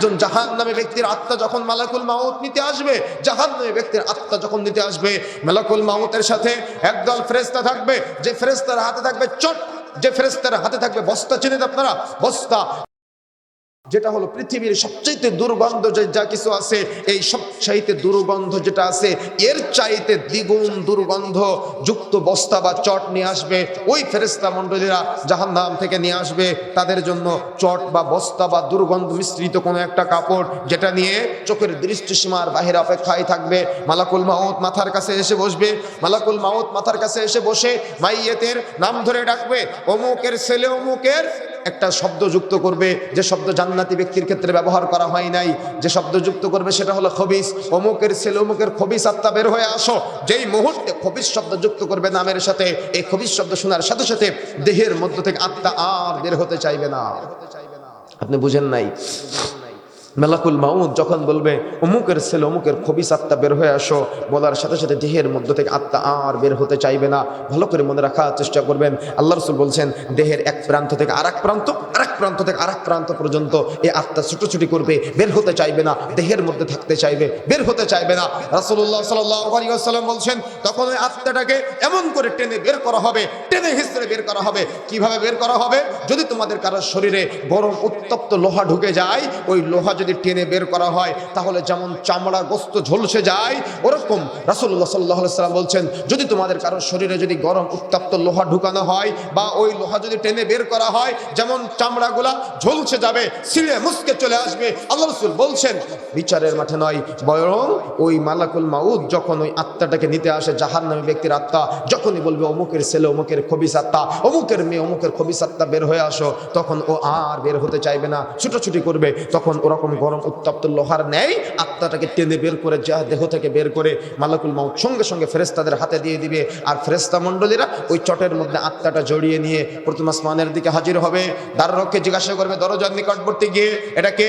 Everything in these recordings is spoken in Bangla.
একজন জাহান নামে ব্যক্তির আত্মা যখন মালাকুল মাউত নিতে আসবে জাহান নামে ব্যক্তির আত্মা যখন নিতে আসবে, মালাকুল মাউতের সাথে একদল ফ্রেস্তা থাকবে, যে ফ্রেস্তার হাতে থাকবে চট, যে ফেরেস্তার হাতে থাকবে বস্তা, চিনেন আপনারা? বস্তা। যেটা হলো পৃথিবীর সবচাইতে দুর্গন্ধ যে যা কিছু আছে, এই সবচাইতে দুর্গন্ধ যেটা আছে, এর চাইতে দ্বিগুণ দুর্গন্ধ যুক্ত বস্তা বা চট নিয়ে আসবে। ওই ফেরেস্তা মণ্ডলীরা জাহান নাম থেকে নিয়ে আসবে। তাদের জন্য চট বা বস্তা বা দুর্গন্ধ মিশ্রিত কোনো একটা কাপড় যেটা নিয়ে চোখের দৃষ্টিসীমার বাহিরে অপেক্ষায় থাকবে। মালাকুল মাউত মাথার কাছে এসে বসবে। মালাকুল মাউত মাথার কাছে এসে বসে মাইয়েতের নাম ধরে ডাকবে। অমুকের ছেলে অমুকের একটা শব্দ যুক্ত করবে, যে শব্দ জান্নাতি ব্যক্তির ক্ষেত্রে ব্যবহার করা হয় নাই, যে শব্দ যুক্ত করবে সেটা হলো খবিস। অমুকের ছেলে, অমুকের খবিস আত্মা, বের হয়ে আসো। যেই মুহূর্তে খবিস শব্দ যুক্ত করবে নামের সাথে, এই খবিস শব্দ শোনার সাথে সাথে দেহের মধ্য থেকে আত্মা আর বের হতে চাইবে না। আপনি বুঝেন নাই? মেলাকুল মাউদ যখন বলবে, অমুকের ছেলে, অমুকের খবিস আত্মা, বের হয়ে আসো। বলার সাথে সাথে দেহের মধ্য থেকে আত্মা আর বের হতে চাইবে না। ভালো করে মনে রাখার চেষ্টা করবেন। আল্লাহ রসুল বলছেন, দেহের এক প্রান্ত থেকে আরেক প্রান্ত আরেক প্রান্ত থেকে আরেক প্রান্ত পর্যন্ত এই আত্মা ছুটোছুটি করবে, বের হতে চাইবে না। দেহের মধ্যে থাকতে চাইবে, বের হতে চাইবে না। রাসুল্লাহ সাল্লাম বলছেন, তখন ওই আত্মাটাকে এমন করে টেনে বের করা হবে, টেনে হিসেবে বের করা হবে। কীভাবে বের করা হবে? যদি তোমাদের কারোর শরীরে গরম উত্তপ্ত লোহা ঢুকে যায়, ওই লোহা যদি টেনে বের করা হয়, তাহলে যেমন চামড়া গোস্ত ঝলসে যায়, ওরকম রাসুল্লাহ সাল্লাহ সাল্লাম বলছেন, যদি তোমাদের কারোর শরীরে যদি গরম উত্তপ্ত লোহা ঢুকানো হয় বা ওই লোহা যদি টেনে বের করা হয়, যেমন চামড়াগুলা ঝলসে যাবে সিঁড়ে মুসকে চলে আসবে, আল্লাহ রসুল বলছেন, বিচারের মাঠে নয়, বরং ওই মালাকুল মাউদ যখন ওই আত্মাটাকে নিতে আসে জাহান নামে ব্যক্তির আত্মা, যখনই বলবে, অমুকের ছেলে, অমুকের খবিস আত্মা, অমুকের মেয়ে, অমুকের খবিস আত্মা বের হয়ে আসো, তখন ও আর বের হতে চাইবে না, ছুটোছুটি করবে, তখন ওরকম গরম গরম উত্তপ্ত লোহার নেয় আত্মাটাকে টেনে বের করে যা দেহ থেকে বের করে মালাকুল মাউত সঙ্গে সঙ্গে ফেরেস্তাদের হাতে দিয়ে দিবে। আর ফেরেস্তা মণ্ডলীরা ওই চটের মধ্যে আত্মাটা জড়িয়ে নিয়ে প্রথম আসমানের দিকে হাজির হবে। দ্বাররক্ষে জিজ্ঞাসা করবে, দরজার নিকটবর্তী গিয়ে এটা কে?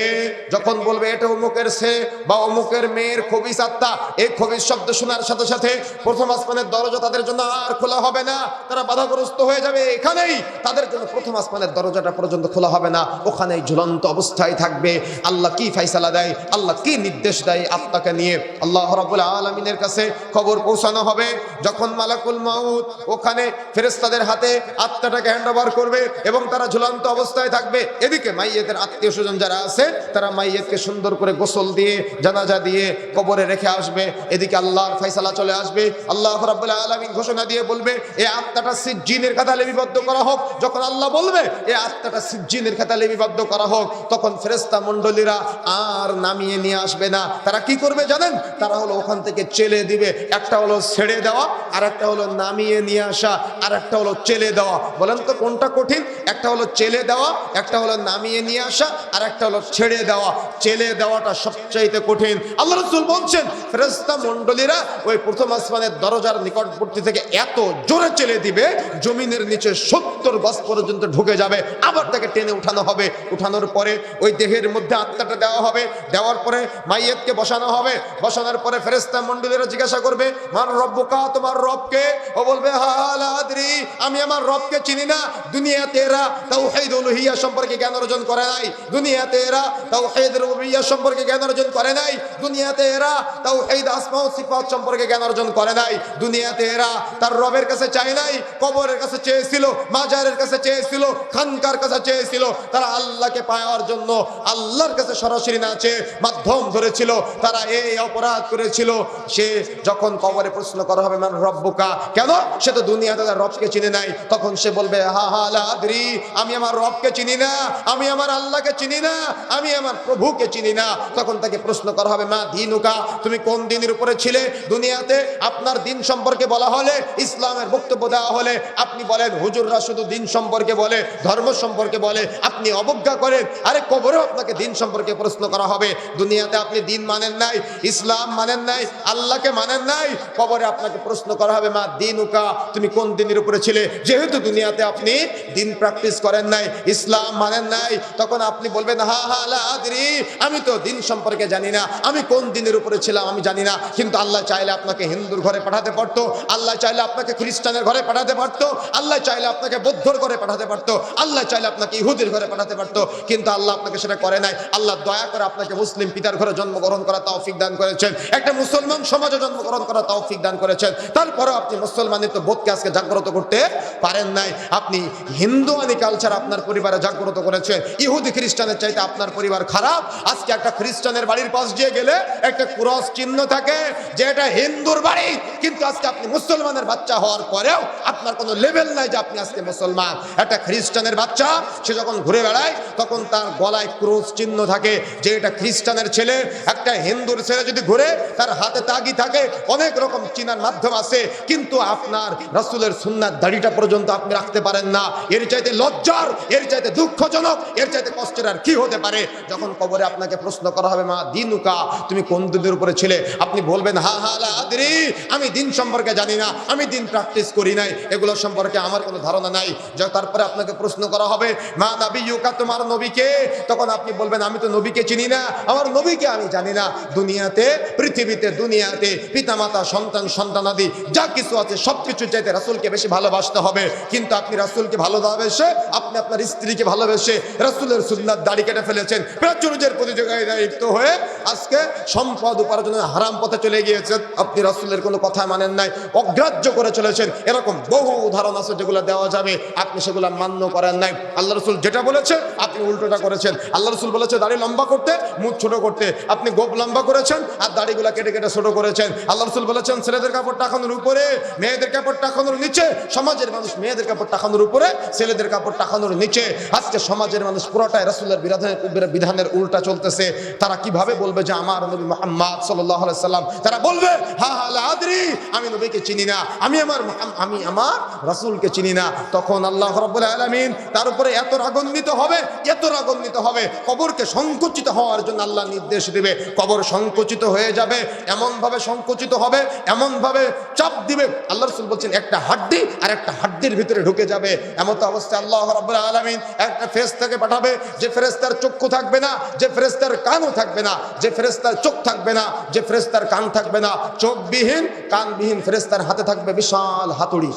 যখন বলবে, এটা অমুকের সে বা অমুকের মেয়ের খবিস আত্মা। এই খবিস শব্দ শোনার সাথে সাথে প্রথম আসমানের দরজা তাদের জন্য আর খোলা হবে না। তারা বাধাগ্রস্ত হয়ে যাবে এখানেই। তাদের জন্য প্রথম আসমানের দরজাটা পর্যন্ত খোলা হবে না। ওখানেই ঝুলন্ত অবস্থায় থাকবে। আল্লাহ কি ফাইসালা দেয়? আল্লাহ কি নির্দেশ দেয় আত্মাকে নিয়ে? আল্লাহ রাবুল আলমিনের কাছে খবর পৌঁছানো হবে। যখন মালাকুল মাউত ওখানে ফেরেস্তাদের হাতে আত্মাটাকে হ্যান্ড ওভার করবে এবং তারা ঝুলন্ত অবস্থায় থাকবে, এদিকে মাইয়েদের আত্মীয় স্বজন যারা আছে, তারা মাইয়েতকে সুন্দর করে গোসল দিয়ে, জানাজা দিয়ে কবরে রেখে আসবে। এদিকে আল্লাহর ফাইসালা চলে আসবে। আল্লাহ রাব্বুল আলামিন ঘোষণা দিয়ে বলবে, এ আত্মাটা সিজ্জিনের খাতা লিপিবদ্ধ করা হোক। যখন আল্লাহ বলবে, এ আত্মাটা সিজ্জিনের খাতা লিপিবদ্ধ করা হোক, তখন ফেরেস্তা মণ্ডলীরা আর নামিয়ে নিয়ে আসবে না। তারা কি করবে জানেন? তারা হলো ওখান থেকে চেলে দিবে। একটা হলো ছেড়ে দেওয়া আর একটা হলো নামিয়ে নিয়ে আসা আর একটা হলো চেলে দেওয়া। বলেন তো কোনটা কঠিন? একটা হলো চেলে দেওয়া, একটা হলো নামিয়ে নিয়ে আসা আর একটা হলো ছেড়ে দেওয়া। চেলে দেওয়াটা সবচাইতে কঠিন। আল্লাহ রসুল বলছেন ফেরেস্তা মণ্ডলীরা ওই প্রথম আসমানের দরজার নিকটবর্তী থেকে এত জোরে চেলে দিবে, জমিনের নিচে সত্তর গজ পর্যন্ত ঢুকে যাবে। আবার তাকে টেনে উঠানো হবে। উঠানোর পরে ওই দেহের মধ্যে আত্মাটা দেওয়া হবে। দেওয়ার পরে মাইয়েতকে বসানো হবে। বসানোর পরে ফেরেস্তা মণ্ডলীরা জিজ্ঞাসা করবে, মার রব্বকা, তোমার রবকে? ও বলবে হালাদ্রি আমি আমার রবকে চিনি না। দুনিয়াতে এরা তাওহীদ উলুহিয়া সম্পর্কে জ্ঞান অর্জন করে নাই। দুনিয়াতে এরা তাওহীদ রুবিয়া সম্পর্কে জ্ঞান অর্জন করে নাই। দুনিয়াতে এরা তাওহীদ আসমা ও সিফাত সম্পর্কে জ্ঞান অর্জন করে নাই। দুনিয়াতে এরা তার রবের কাছে চায় নাই, কবরের কাছে চেয়েছিল, মাজারের কাছে চেয়েছিল, খানকার কাছে চেয়েছিল। তারা আল্লাহকে পাওয়ার জন্য আল্লাহর কাছে সরাসরি না চেয়ে মাধ্যম ধরেছিল, তারা এই অপরাধ করেছিল। সে যখন কবরে প্রশ্ন করা হবে, মান রব্বুকা? কেন? সে তো দুনিয়াতে তার রবকে চিনে নাই। তখন সে বলবে, হা হা লাদ্রি আমি আমার রবকে চিনি না, আমি আমার আল্লাহকে চিনি না, আমি আমার প্রভুকে চিনি না। তখন তাকে প্রশ্ন করা হবে, মা দিনুকা, তুমি কোন দিনের উপরে ছিলে? দুনিয়াতে আপনার দিন সম্পর্কে বলা হলে, ইসলামের বক্তব্য দেওয়া হলে, আপনি বলেন, হুজুররা শুধু দিন সম্পর্কে বলে, ধর্ম সম্পর্কে বলে, আপনি অবজ্ঞা করেন, আরে কবরেও আপনাকে দিন সম্পর্কে প্রশ্ন করা হবে, দুনিয়াতে আপনি দিন মানেন নাই, ইসলাম মানেন নাই, আল্লাহকে মানেন নাই, কবরে আপনাকে প্রশ্ন করা হবে, মা, দিনুকা, তুমি কোন দিনের উপরে ছিলে? যেহেতু দুনিয়াতে আপনি দিন প্র্যাকটিস করেন নাই, ইসলাম মানেন নাই, তখন আপনি বলবেন, হা হা লাদ্রি আমি তো দিন সম্পর্কে জানি না, আমি কোন দিনের উপরে ছিলাম আমি জানি না, কিন্তু আল্লাহ চাইলে আপনাকে হিন্দুর ঘরে পাঠাতে পারতো, আল্লাহ চাইলে আপনাকে খ্রিস্টানের ঘরে পাঠাতে পারতো, আল্লাহ চাইলে আপনাকে বৌদ্ধর ঘরে পাঠাতে পারতো, আল্লাহ চাইলে আপনাকে ইহুদির ঘরে পাঠাতে পারতো, কিন্তু আল্লাহ আপনাকে সেটা করে নাই, আল্লাহ দয়া করে আপনাকে মুসলিম পিতার ঘরে জন্মগ্রহণ করা তৌফিক দান করেছেন। একটা মুসলমান সমাজে জন্মগ্রহণ করা তৌফিক দান করেছেন। তারপরেও আপনি মুসলমানিত্ব বোধকে আজকে জাগ্রত করতে পারেন নাই। আপনি হিন্দু আনি কালচার আপনার পরিবারে জাগ্রত করেছেন। ইহুদি খ্রিস্টানের চাইতে আপনার পরিবার খারাপ। আজকে একটা খ্রিস্টানের বাড়ির পাশ দিয়ে গেলে একটা ক্রস চিহ্ন থাকে, যে এটা হিন্দুর বাড়ি। কিন্তু আজকে আপনি মুসলমানের বাচ্চা হওয়ার পরেও আপনার কোনো লেভেল নাই যে আপনি আজকে মুসলমান। একটা খ্রিস্টানের বাচ্চা, সে যখন ঘুরে বেড়ায়, তখন তার গলায় ক্রস চিহ্ন থাকে। যে এটা খ্রিস্টানের ছেলে, একটা হিন্দুর ছেলে যদি ঘুরে তার হাতে তাগি থাকে, অনেক রকম চিনার মাধ্যম আছে, কিন্তু আপনার রাসূলের সুন্নাত দাড়িটা পর্যন্ত আপনি রাখতে পারেন না। এর চাইতে লজ্জার, এর চাইতে দুঃখজনক, এর চাইতে কষ্টের আর কি হতে পারে? যখন কবরে আপনাকে প্রশ্ন করা হবে, মা, দিনুকা, তুমি কোন দিনের উপরে ছিলে? আপনি বলবেন, হা হা আদরি, আমি দিন সম্পর্কে জানি না, আমি দিন প্র্যাকটিস করি নাই, এগুলো সম্পর্কে আমার কোনো ধারণা নাই। তারপরে আপনাকে প্রশ্ন করা হবে, মা নাবি ইউকা তোমার নবীকে? তখন আপনি বলবেন, আমি তো নবীকে চিনি না, আমার নবীকে আমি জানি না। দুনিয়াতে, পৃথিবীতে, দুনিয়াতে পিতামাতা, সন্তান, সন্তানাদি, যা কিছু আছে সব কিছু চাইতে রাসুলকে বেশি ভালোবাসতে হবে। কিন্তু আপনি রাসুলকে ভালোবাসে, আপনি আপনার স্ত্রীকে ভালোবেসে, রাসুলের সুন্নাত দাড়ি কেটে ফেলেছেন, প্রাচুর্যের প্রতিযোগিতায় লিপ্ত হয়ে আজকে সম্পদ উপার্জনের হারাম পথে চলে গিয়েছেন। আপনি রাসুলের কোনো কথা মানেন নাই, অগ্রাহ্য করে চলেছেন। এরকম বহু উদাহরণ আছে যেগুলো দেওয়া যাবে, আপনি সেগুলো মান্য করেন নাই। আল্লাহ রসুল যেটা বলেছে, আপনি উল্টোটা করেছেন। আল্লাহ রসুল বলেছে দাড়ি লম্বা করতে, মুখ ছোট করতে। আপনি গোপ লম্বা করেছেন আর দাড়িগুলো কেটে কেটে ছোট করেছেন। আল্লাহ রসুল বলেছেন, ছেলেদের কাপড় টাকানোর উপরে, মেয়েদের কাপড় টাকানোর নিচে, সমাজের মানুষ মেয়েদের কাপড় টাকানোর উপরে, ছেলেদের কাপড় টাকানোর নিচে। আজকে সমাজের মানুষ পুরোটাই রাসুলের বিধানের বিধানের উল্টা চলতেছে। তারা কীভাবে বলবে যে আমার নবী মোহাম্মদ সাল্লাহ সাল্লাম? তারা বলবে, হা হা আদরি, আমি নবীকে চিনি না। আমি আমার আমি আমার রাসূলকে চিনি না। তখন আল্লাহ রাব্বুল আলামিন তার উপরে এত রাগান্বিত হবে, এত রাগান্বিত হবে, কবরকে সংকুচিত হওয়ার জন্য আল্লাহ নির্দেশ দিবে। কবর সংকুচিত হয়ে যাবে এমন ভাবে সংকুচিত হবে এমন ভাবে চাপ দিবে। আল্লাহ রাসূল বলছেন, একটা হাড্ডি আর একটা হাড্ডির ভিতরে ঢুকে যাবে। এমন তো অবস্থায় আল্লাহ রাব্বুল আলামিন একটা ফেরেশতাকে পাঠাবে, যে ফেরেশতার চক্ষু থাকবে না, যে ফেরেশতার কানও থাকবে না, যে ফেরেশতার চোখ থাকবে না, যে ফেরেশতার কান থাকবে না। চোখবিহীন, কানবিহীন ফেরেশতার হাতে থাকবে বিশাল হাতুড়ি।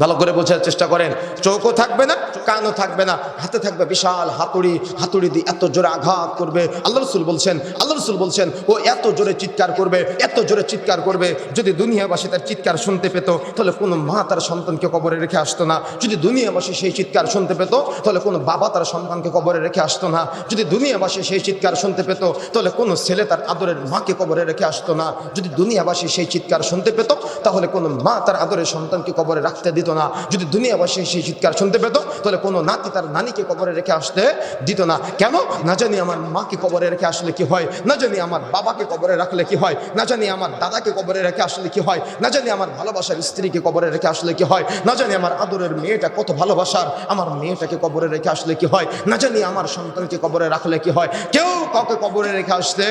ভালো করে বোঝার চেষ্টা করেন। চোখও থাকবে না, কানও থাকবে না, হাতে থাকবে বিশাল হাতুড়ি হাতুড়ি দিয়ে এত জোরে আঘাত করবে। আল্লাহ রসুল বলছেন, আল্লাহ রসুল বলছেন, ও এত জোরে চিৎকার করবে, এত জোরে চিৎকার করবে, যদি দুনিয়াবাসী তার চিৎকার শুনতে পেত, তাহলে কোনো মা তার সন্তানকে কবরে রেখে আসতো না। যদি দুনিয়াবাসী সেই চিৎকার শুনতে পেত, তাহলে কোনো বাবা তার সন্তানকে কবরে রেখে আসতো না। যদি দুনিয়াবাসী সেই চিৎকার শুনতে পেত, তাহলে কোনো ছেলে তার আদরের মাকে কবরে রেখে আসতো না। যদি দুনিয়াবাসী সেই চিৎকার শুনতে পেত, তাহলে কোনো মা তার আদরের সন্তানকে কবরে রাখতে দিত না। যদি দুনিয়াবাসী সেই চিৎকার শুনতে পেত, তাহলে কোনো নাতি তার নানিকে কবরে রেখে আসতে দিত না। কেন? না জানি আমার মাকে কবরে রেখে আসলে কি হয়, না জানি আমার বাবাকে কবরে রাখলে কি হয়, না জানি আমার দাদাকে কবরে রেখে আসলে কি হয়, না জানি আমার ভালোবাসার স্ত্রীকে কবরে রেখে আসলে কি হয়, না জানি আমার আদরের মেয়েটা কত ভালোবাসার, আমার মেয়েটাকে কবরে রেখে আসলে কি হয়, না জানি আমার সন্তানকে কবরে রাখলে কি হয়। কেউ কাউকে কবরে রেখে আসতে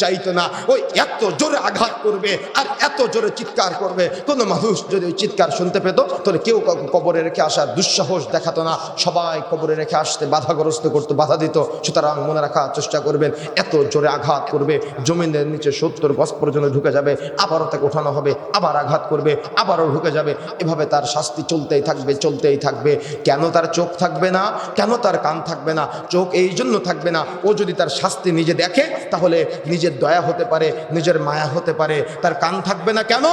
চাইতো না। ওই এত জোরে আঘাত করবে আর এত জোরে চিৎকার করবে। কোনো মানুষ যদি ওই চিৎকার শুনতে পেত, তাহলে কেউ কবরে রেখে আসার দুঃসাহস দেখাতো না। সবাই কবরে রেখে আসতে বাধাগ্রস্ত করতো, বাধা দিত। সুতরাং মনে রাখার চেষ্টা করবেন, এত জোরে আঘাত করবে, জমিনের নিচে সত্তর গজ পর্যন্ত ঢুকে যাবে, আবারও তাকে ওঠানো হবে, আবার আঘাত করবে, আবারও ঢুকে যাবে। এভাবে তার শাস্তি চলতেই থাকবে চলতেই থাকবে। কেন তার চোখ থাকবে না? কেন তার কান থাকবে না? চোখ এই জন্য থাকবে না। ও যদি তার শাস্তি নিজে দেখে, তাহলে নিজের দয়া হতে পারে, নিজের মায়া হতে পারে, তার কান থাকবে না কেন?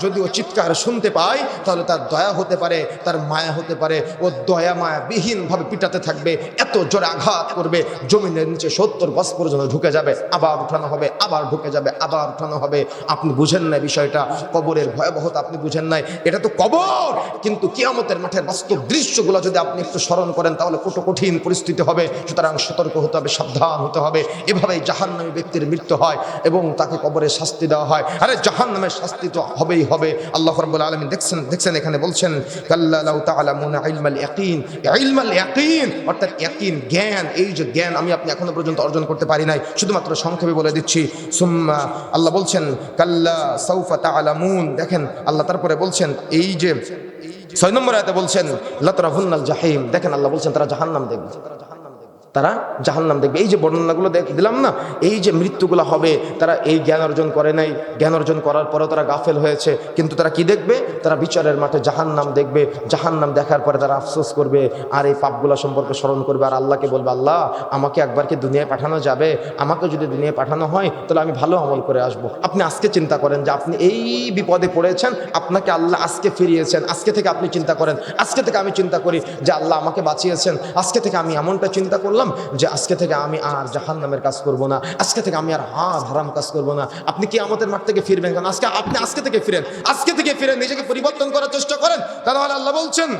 যদি ও চিৎকার শুনতে পায়, তাহলে তার দয়া হতে পারে, তার মায়া হতে পারে, ও দয়া মায়া বিহীনভাবে পিটাতে থাকবে, এত জোরে আঘাত করবে, জমিনের নিচে সত্তর বস পর্যন্ত ঢুকে যাবে, আবার উঠানো হবে, আবার ঢুকে যাবে, আবার উঠানো হবে। আপনি বুঝেন না বিষয়টা, কবরের ভয়াবহতা আপনি বুঝেন নাই। এটা তো কবর! কিন্তু কিয়ামতের মাঠের বাস্তব দৃশ্যগুলো যদি আপনি একটু স্মরণ করেন, তাহলে কত কঠিন পরিস্থিতি হবে। সুতরাং সতর্ক হতে হবে, সাবধান হতে হবে। এভাবেই জাহান্নামী ব্যক্তির মৃত্যু হয় এবং তাকে কবরে শাস্তি দেওয়া হয়। আরে জাহান জাহান্নামের শাস্তি তো হবেই হবে। আল্লাহ রাব্বুল আলামিন দেখছেন দেখছেন এখানে বলছেন অর্থাৎ ইয়াকিন, জ্ঞান, এই যে জ্ঞান আমি আপনি এখনও পর্যন্ত অর্জন করতে পারি নাই। শুধুমাত্র সংক্ষেপে বলে দিচ্ছি, সুম্মা, আল্লাহ বলছেন, কাল্লা সাউফা তাআলামুন। দেখেন, আল্লাহ তারপরে বলছেন, এই যে ছয় নম্বর আয়াতে বলছেন, লাতরাহুন্নাল জাহিম। দেখেন, আল্লাহ বলছেন, তারা জাহান্নাম দেখবে। তারা জাহান্নাম দেখবে। এই যে বর্ণনাগুলো দেখ- দিলাম না, এই যে মৃত্যুগুলো হবে, তারা এই জ্ঞান অর্জন করে নাই। জ্ঞান অর্জন করার পরেও তারা গাফেল হয়েছে। কিন্তু তারা কি দেখবে? তারা বিচারের মাঠে জাহান্নাম দেখবে। জাহান্নাম দেখার পরে তারা আফসোস করবে। আর এই পাপগুলো সম্পর্কে স্মরণ করবে। আর আল্লাহকে বলবে, আল্লাহ, আমাকে একবার কি দুনিয়ায় পাঠানো যাবে? আমাকে যদি দুনিয়ায় পাঠানো হয়, তাহলে আমি ভালো আমল করে আসব। আপনি আজকে চিন্তা করেন যে আপনি এই বিপদে পড়েছেন, আপনাকে আল্লাহ আজকে ফিরিয়েছেন। আজকে থেকে আপনি চিন্তা করেন। আজকে থেকে আমি চিন্তা করি যে আল্লাহ আমাকে বাঁচিয়েছেন। আজকে থেকে আমি এমনটা চিন্তা করলাম যে আজকে থেকে আমি আর জাহান নামের কাজ করব না, আজকে থেকে আমি আর হার হারাম কাজ করব না। আপনি কি আমাদের মাঠ থেকে ফিরবেন কারণ আজকে আপনি আজকে থেকে ফিরেন, আজকে থেকে ফিরেন নিজেকে পরিবর্তন করার চেষ্টা করেন। তাহলে আল্লাহ বলছেন